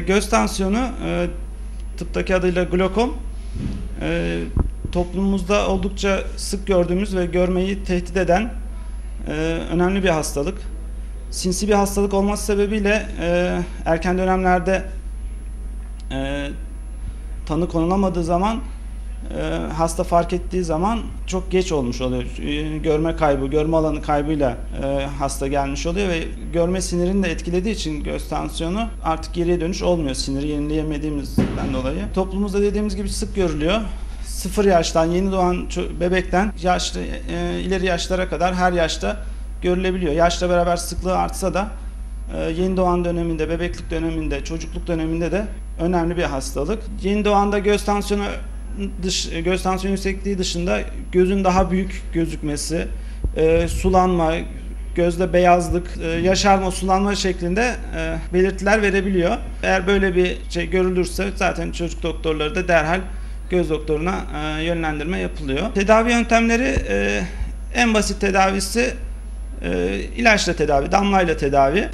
Göz tansiyonu e, tıptaki adıyla glokom e, toplumumuzda oldukça sık gördüğümüz ve görmeyi tehdit eden e, önemli bir hastalık. Sinsi bir hastalık olması sebebiyle e, erken dönemlerde e, tanı konulamadığı zaman hasta fark ettiği zaman çok geç olmuş oluyor. E, görme kaybı, görme alanı kaybıyla e, hasta gelmiş oluyor ve görme sinirini de etkilediği için göz tansiyonu artık geriye dönüş olmuyor siniri yenileyemediğimizden dolayı. Toplumumuzda dediğimiz gibi sık görülüyor. Sıfır yaştan, yeni doğan bebekten yaşlı e, ileri yaşlara kadar her yaşta görülebiliyor. Yaşla beraber sıklığı artsa da ee, yeni doğan döneminde, bebeklik döneminde, çocukluk döneminde de önemli bir hastalık. Yeni doğanda göz tansiyonu dış, göz tansiyonu yüksekliği dışında gözün daha büyük gözükmesi, e, sulanma, gözde beyazlık, e, yaşarma, sulanma şeklinde e, belirtiler verebiliyor. Eğer böyle bir şey görülürse zaten çocuk doktorları da derhal göz doktoruna e, yönlendirme yapılıyor. Tedavi yöntemleri e, en basit tedavisi e, ilaçla tedavi, damlayla tedavi.